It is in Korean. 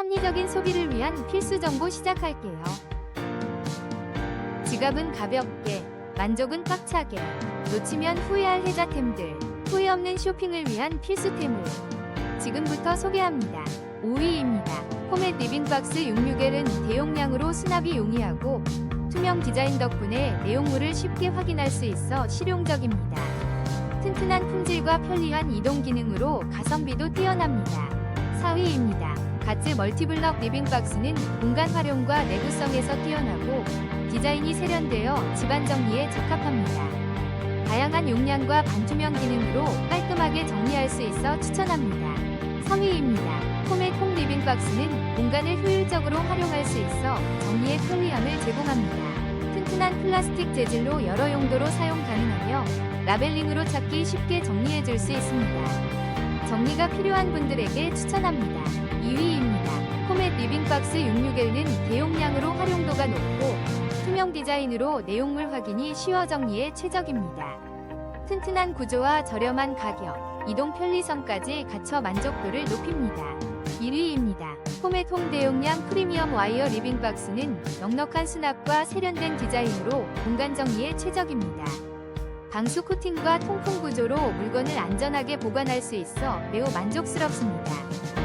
합리적인 소비를 위한 필수 정보 시작할게요. 지갑은 가볍게, 만족은 꽉차게, 놓치면 후회할 혜자템들, 후회 없는 쇼핑을 위한 필수템을 지금부터 소개합니다. 5위입니다. 포맷 리빙박스 66L은 대용량으로 수납이 용이하고 투명 디자인 덕분에 내용물을 쉽게 확인할 수 있어 실용적입니다. 튼튼한 품질과 편리한 이동 기능으로 가성비도 뛰어납니다. 4위입니다. 가츠 멀티블럭 리빙박스는 공간 활용과 내구성에서 뛰어나고 디자인이 세련되어 집안 정리에 적합합니다. 다양한 용량과 반투명 기능으로 깔끔하게 정리할 수 있어 추천합니다. 3위입니다. 포맷 홈 리빙박스는 공간을 효율적으로 활용할 수 있어 정리의 편리함을 제공합니다. 튼튼한 플라스틱 재질로 여러 용도로 사용 가능하며 라벨링으로 찾기 쉽게 정리해 줄 수 있습니다. 정리가 필요한 분들에게 추천합니다. 2위입니다. 포맷 리빙박스 66L는 대용량으로 활용도가 높고 투명 디자인으로 내용물 확인이 쉬워 정리에 최적입니다. 튼튼한 구조와 저렴한 가격, 이동 편리성까지 갖춰 만족도를 높입니다. 1위입니다. 포맷 홈 대용량 프리미엄 와이어 리빙박스는 넉넉한 수납과 세련된 디자인으로 공간 정리에 최적입니다. 방수 코팅과 통풍 구조로 물건을 안전하게 보관할 수 있어 매우 만족스럽습니다.